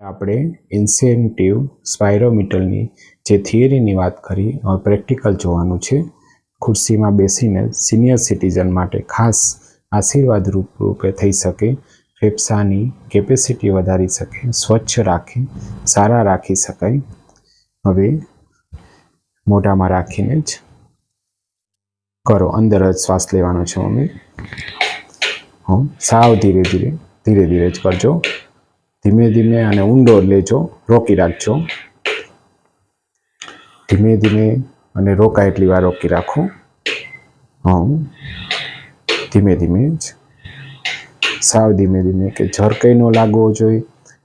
આપણે ઇન્સેન્ટિવ સ્પાયરોમીટરની જે થિયરીની વાત કરી, હવે પ્રેક્ટિકલ જોવાનું છે. ખુરશીમાં બેસીને સિનિયર સિટીઝન માટે ખાસ આશીર્વાદ રૂપ થઈ શકે, ફેફસાની કેપેસિટી વધારી શકે, સ્વચ્છ રાખે, સારા રાખી શકાય. હવે મોઢામાં રાખીને જ કરો, અંદર જ શ્વાસ લેવાનો છે મમ્મી. હં, સાવ ધીરે ધીરે ધીરે ધીરે જ કરજો. ધીમે ધીમે અને ઊંડો લેજો, રોકી રાખજો ધીમે ધીમે અને રોકાય એટલી વાર રોકી રાખો હં ધીમે ધીમે જ સાવ ધીમે ધીમે કે ઝરકઈ ન લાગવો જોઈએ,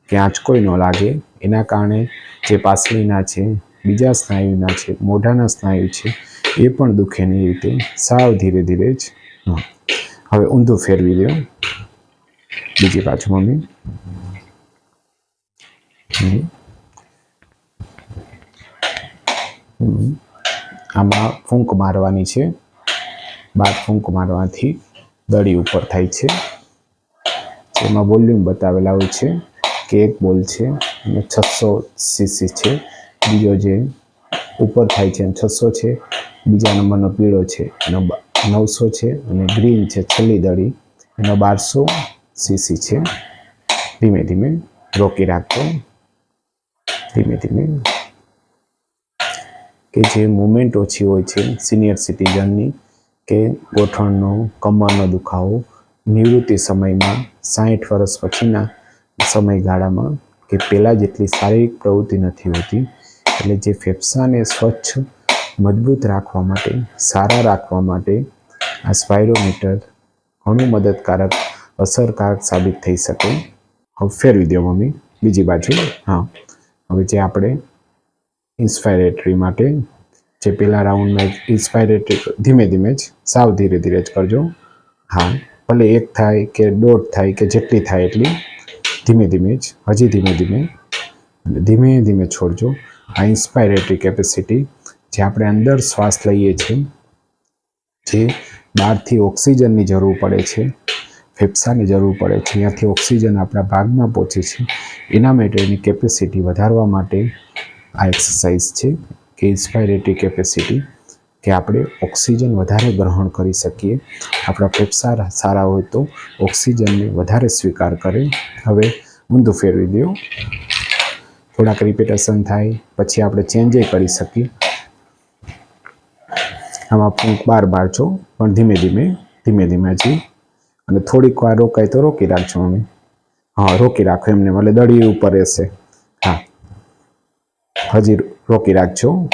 કે આંચકોય ન લાગે એના કારણે જે પાસળીના છે, બીજા સ્નાયુના છે, મોઢાના સ્નાયુ છે, એ પણ દુખે નહીં રીતે સાવ ધીરે ધીરે જ. હવે ઊંધું ફેરવી દો બીજી બાજુ મમ્મી હમ. હમ. આમાં ફૂંક મારવાની છે. બાર ફૂંક મારવાથી દડી ઉપર થાય છે. એમાં વોલ્યુમ બતાવેલા હોય છે કે એક બોલ છે અને છસો સીસી છે. બીજો જે ઉપર થાય છે છસો છે, બીજા નંબરનો પીળો છે એનો નવસો છે અને ગ્રીન છે છેલ્લી દળી એનો બારસો સીસી છે. ધીમે ધીમે રોકી રાખજો ધીમે ધીમે. કે જે મુમેન્ટ ઓછી હોય છે સિનિયર સિટીઝનની કે ગોઠણનો, કમરનો દુખાવો, નિવૃત્તિ સમયમાં સાઠ વર્ષ પછીના સમયગાળામાં કે પહેલાં જેટલી શારીરિક પ્રવૃત્તિ નથી હોતી, એટલે જે ફેફસાને સ્વચ્છ, મજબૂત રાખવા માટે, સારા રાખવા માટે આ સ્પાયરોમીટર ઘણું મદદકારક, અસરકારક સાબિત થઈ શકે. હવે ફેરવી દો મમ્મી, બીજી બાજુ. હા. હવે જે આપણે ઇન્સ્પાયરેટરી માટે જે પેલા રાઉન્ડમાં ઇન્સ્પાયરેટરી ધીમે ધીમે જ, સાવ ધીરે ધીરે જ કરજો. હા, ભલે એક થાય કે દોઢ થાય કે જેટલી થાય એટલી, ધીમે ધીમે જ, હજી ધીમે ધીમે. ધીમે ધીમે છોડજો. આ ઇન્સ્પાયરેટરી કેપેસિટી જે આપણે અંદર શ્વાસ લઈએ છીએ, જે બહારથી ઓક્સિજનની જરૂર પડે છે ફેફસાની જરૂર પડે છે. ત્યાંથી ઓક્સિજન આપણા ભાગમાં પહોંચે છે. એના માટેની કેપેસિટી વધારવા માટે આ એક્સરસાઇઝ છે કે ઇન્સ્પાયરેટરી કેપેસિટી કે આપણે ઓક્સિજન વધારે ગ્રહણ કરી શકીએ. આપણા ફેફસા સારા હોય તો ઓક્સિજનને વધારે સ્વીકાર કરે. હવે ઊંધું ફેરવી દો થોડાક રિપીટેશન થાય, પછી આપણે ચેન્જ કરી શકીએ. આમાં બાર બાર છો, પણ ધીમે ધીમે ધીમે ધીમે હજી અને થોડીક વાર રોકાય તો રોકી રાખજો, મમ્મી. હા, રોકી રાખો એમને, ભલે દડી ઉપર રહેશે. હા. હજી રોકી રાખજો.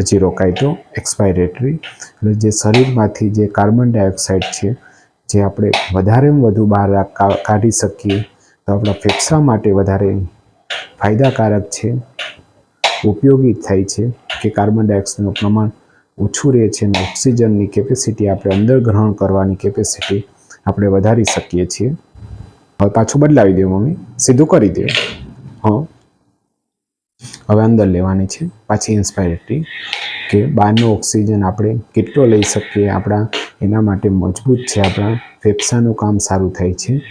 હજી રોકાય તો એક્સપાયરેટરી એટલે જે શરીરમાંથી જે કાર્બન ડાયોક્સાઇડ છે, જે આપણે વધારેમાં વધુ બહાર કાઢી શકીએ, તો આપણા ફેફસા માટે વધારે ફાયદાકારક છે. ઉપયોગી થાય છે કે કાર્બન ડાયોક્સાઇડનું પ્રમાણ ઓછું રહે છે અને ઓક્સિજનની કેપેસિટી આપણે અંદર ગ્રહણ કરવાની કેપેસિટી આપણે વધારી શકીએ છીએ. હવે પાછું બદલાવી દે મમ્મી. સીધું કરી દે. હા. હવે અંદર લેવાની છે પાછી ઇન્સ્પાયરિટી કે બહારનો ઓક્સિજન આપણે કેટલો લઈ શકીએ આપણા એના માટે મજબૂત છે આપણા ફેફસાનું કામ સારું થાય છે.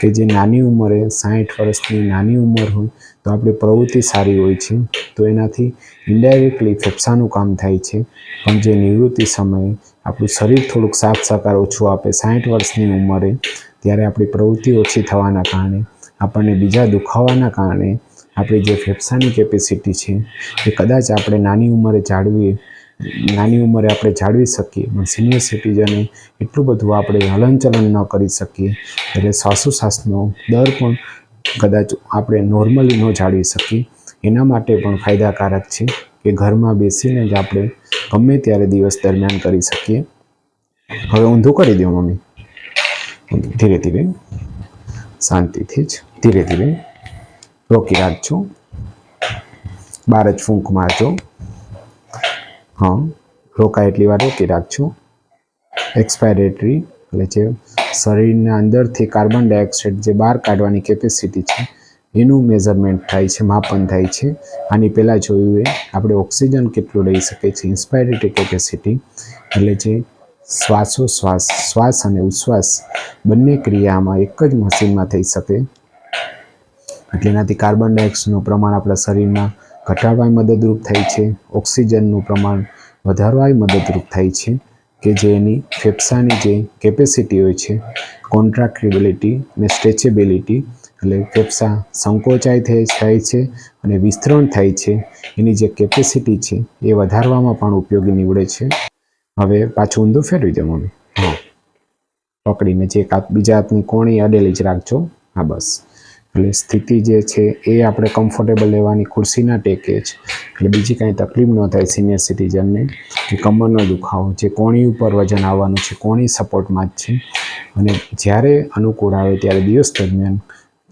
કે જે નાની ઉંમરે સાઠ વર્ષની નાની ઉંમર હોય તો આપણી પ્રવૃત્તિ સારી હોય છે. તો એનાથી ઇન્ડાયરેક્ટલી ફેફસાનું કામ થાય છે. પણ જે નિવૃત્તિ સમયે આપણું શરીર થોડુંક સાફ સાકાર ઓછું આપે સાઠ વર્ષની ઉંમરે, ત્યારે આપણી પ્રવૃત્તિ ઓછી થવાના કારણે, આપણને બીજા દુખાવાના કારણે આપણી જે ફેફસાની કેપેસિટી છે, એ કદાચ આપણે નાની ઉંમરે જાળવીએ નાની ઉંમરે આપણે જાળવી શકીએ, પણ સિનિયર સિટીઝને એટલું બધું આપણે હલનચલન ન કરી શકીએ. એટલે શ્વાસોશ્વાસનો દર પણ કદાચ આપણે નોર્મલી ન જાળવી શકીએ. એના માટે પણ ફાયદાકારક છે કે ઘરમાં બેસીને જ આપણે ગમે ત્યારે દિવસ દરમિયાન કરી શકીએ. હવે ઊંધું કરી દો મમ્મી. ધીરે ધીરે. શાંતિથી જ, ધીરે ધીરે. રોકી રાખજો. બાર જ ફૂંક મારજો. હા રોકાય એટલી વાર રોકી રાખજો. એક્સપાયરેટરી એટલે જે શરીરના અંદરથી કાર્બન ડાયોક્સાઇડ જે બહાર કાઢવાની કેપેસિટી છે, એનું મેઝરમેન્ટ થાય છે, માપન થાય છે. આની પહેલાં જોયું એ, આપણે ઓક્સિજન કેટલું લઈ શકીએ છીએ? ઇન્સ્પાયરેટરી કેપેસિટી એટલે જે શ્વાસોશ્વાસ, શ્વાસ અને ઉશ્વાસ બંને ક્રિયામાં એક જ મશીનમાં થઈ શકે. એટલે એનાથી કાર્બન ડાયોક્સાઇડનું પ્રમાણ આપણા શરીરમાં ઘટાડવામાં મદદરૂપ થાય છે, ઓક્સિજનનું પ્રમાણ વધારવાય મદદરૂપ થાય છે, કે જે એની ફેફસાની જે કેપેસિટી હોય છે કોન્ટ્રાક્ટિબિલિટી અને સ્ટ્રેચેબિલિટી એટલે ફેફસા સંકોચાય થાય છે અને વિસ્તરણ થાય છે, એની જે કેપેસિટી છે, એ વધારવામાં પણ ઉપયોગી નીવડે છે. હવે પાછું ઊંધું ફેરવી દે મમ્મી હા. પકડીને જે એક બીજા હાથની કોણી અડેલી જ રાખજો. હા, બસ. એટલે સ્થિતિ જે છે એ આપણે કમ્ફર્ટેબલ લેવાની ખુરશીના ટેકે જ એટલે બીજી કાંઈ તકલીફ ન થાય સિનિયર સિટીઝનને કે કમરનો દુખાવો જે કોણી ઉપર વજન આવવાનું છે, કોણી સપોર્ટમાં જ છે. અને જ્યારે અનુકૂળ આવે ત્યારે દિવસ દરમિયાન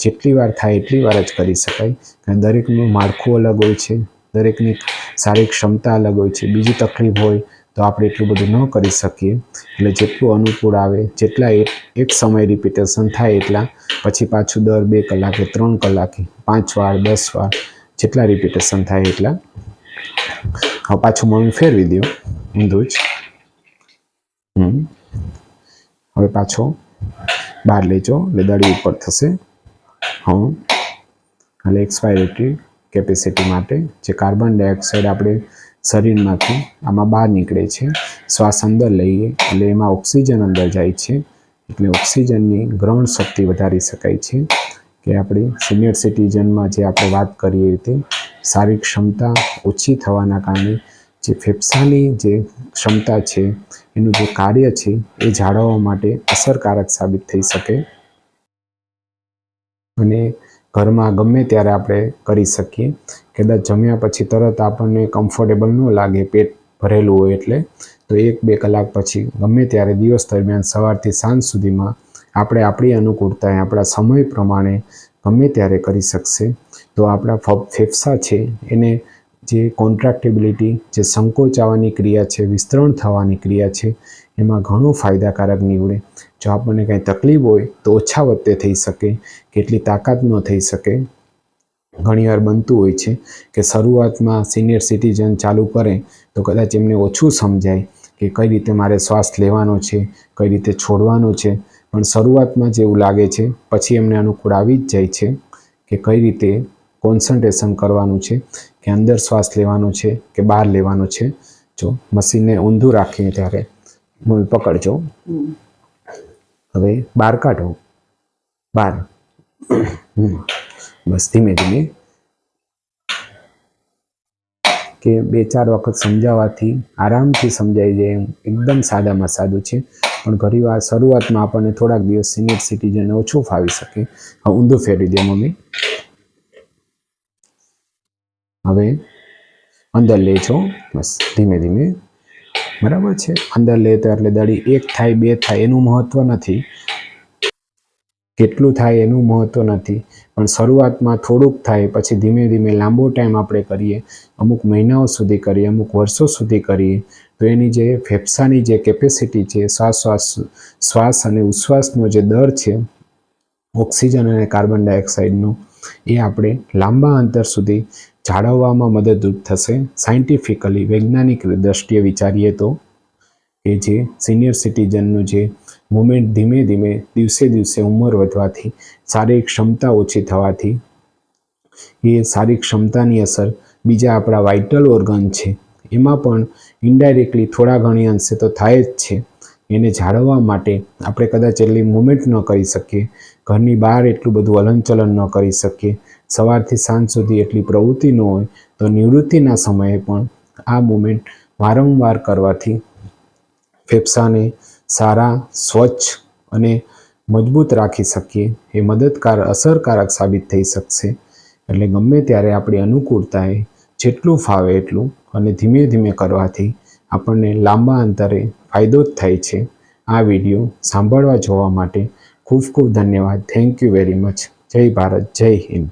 જેટલી વાર થાય એટલી વાર જ કરી શકાય. કારણ દરેકનું માળખું અલગ હોય છે, દરેકની શારીરિક ક્ષમતા અલગ હોય છે, બીજી તકલીફ હોય તો આપણે એટલું બધું ન કરી શકીએ. એટલે જેટલું અનુકૂળ આવે, જેટલા એક એક સમય રિપીટેશન થાય એટલા, પછી પાછું દર બે કલાકે, ત્રણ કલાકે, પાંચ વાર, દસ વાર, જેટલા રિપીટેશન થાય એટલા. હવે પાછું મમ્મી ફેરવી દો, ઊંધું જ. હમ. હવે પાછો બહાર લેજો એટલે દળી ઉપર થશે. હા એટલે એક્સપાયરેટરી કેપેસિટી માટે જે કાર્બન ડાયોક્સાઇડ આપણે શરીરમાંથી આમાં બહાર નીકળે છે. શ્વાસ અંદર લઈએ એટલે એમાં ઓક્સિજન અંદર જાય છે. એટલે ઓક્સિજનની ગ્રહણ શક્તિ વધારી શકાય છે કે આપણે સિનિયર સિટીઝનમાં જે આપણે વાત કરીએ તે શારીરિક ક્ષમતા ઓછી થવાના કારણે જે ફેફસાની જે ક્ષમતા છે, એનું જે કાર્ય છે, એ જાળવવા માટે અસરકારક સાબિત થઈ શકે. અને ઘરમાં ગમે ત્યારે આપણે કરી શકીએ. કદાચ જમ્યા પછી તરત આપણને કમ્ફર્ટેબલ ન લાગે, પેટ ભરેલું હોય એટલે. તો એક બે કલાક પછી ગમે ત્યારે દિવસ દરમિયાન સવારથી સાંજ સુધીમાં આપણે આપણી અનુકૂળતાએ, આપણા સમય પ્રમાણે ગમે ત્યારે કરી શકશે. તો આપણા ફેફસા છે એને જે કોન્ટ્રાક્ટેબિલિટી જે સંકોચાવાની ક્રિયા છે, વિસ્તરણ થવાની ક્રિયા છે, એમાં ઘણું ફાયદાકારક નીવડે. જો આપણને કંઈ તકલીફ હોય તો ઓછા વત્તે થઈ શકે, કેટલી તાકાત ન થઈ શકે. ઘણીવાર બનતું હોય છે કે શરૂઆતમાં સિનિયર સિટીઝન ચાલુ કરે તો કદાચ એમને ઓછું સમજાય કે કઈ રીતે મારે શ્વાસ લેવાનો છે, કઈ રીતે છોડવાનો છે. પણ શરૂઆતમાં જેવું લાગે છે, પછી એમને અનુકૂળ આવી જ જાય છે કે કઈ રીતે કોન્સન્ટ્રેશન કરવાનું છે. કે અંદર શ્વાસ લેવાનો છે કે બહાર લેવાનો છે? જો મશીનને ઊંધું રાખીએ ત્યારે મમ્મી પકડજો. હવે બહાર કાઢો. બહાર. બસ ધીમે ધીમે. કે બે ચાર વખત સમજાવવાથી આરામથી સમજાઈ જાય એમ એકદમ સાદામાં સાદું છે. પણ ઘણી વાર શરૂઆતમાં આપણને થોડાક દિવસ સિનિયર સિટીઝન ઓછું ફાવી શકે. ઊંધું ફેરવી દે મમ્મી. હવે અંદર લેજો બસ, ધીમે ધીમે. બરાબર છે? અંદર લે તો એટલે દડી એક થાય, બે થાય, એનું મહત્વ નથી. કેટલું થાય, એનું મહત્વ નથી. પણ શરૂઆતમાં થોડુંક થાય, પછી ધીમે ધીમે લાંબો ટાઈમ આપણે કરીએ, અમુક મહિનાઓ સુધી કરીએ, અમુક વર્ષો સુધી કરીએ, તો એની જે ફેફસાની જે કેપેસિટી છે શ્વાસ શ્વાસ અને ઉચ્છ્વાસનો જે દર છે, ઓક્સિજન અને કાર્બન ડાયોક્સાઇડનો એ આપણે લાંબા અંતર સુધી જાળવવામાં મદદરૂપ થશે. સાયન્ટિફિકલી વૈજ્ઞાનિક દ્રષ્ટિએ વિચારીએ તો કે જે સિનિયર સિટીઝનનું જે મુમેન્ટ ધીમે ધીમે દિવસે દિવસે ઉંમર વધવાથી, શારીરિક ક્ષમતા ઓછી થવાથી, એ શારીરિક ક્ષમતાની અસર બીજા આપણા વાઇટલ ઓર્ગન છે. એમાં પણ ઇન્ડાયરેક્ટલી થોડા ઘણી અંશે તો થાય જ છે. એને જાળવવા માટે આપણે કદાચ એટલી મુમેન્ટ ન કરી શકીએ, ઘરની બહાર એટલું બધું હલનચલન ન કરી શકીએ, સવારથી સાંજ સુધી એટલી પ્રવૃત્તિ ન હોય, તો નિવૃત્તિના સમયે પણ આ મુમેન્ટ વારંવાર કરવાથી ફેફસાને સારા, સ્વચ્છ અને મજબૂત રાખી શકીએ, એ મદદકાર અસરકારક સાબિત થઈ શકશે. એટલે ગમે ત્યારે આપણી અનુકૂળતાએ જેટલું ફાવે એટલું અને ધીમે ધીમે કરવાથી આપણને લાંબા અંતરે ફાયદો જ થાય છે. આ વીડિયો સાંભળવા જોવા માટે ખૂબ ખૂબ ધન્યવાદ. થેન્ક યુ વેરી મચ જય ભારત. જય હિન્દ.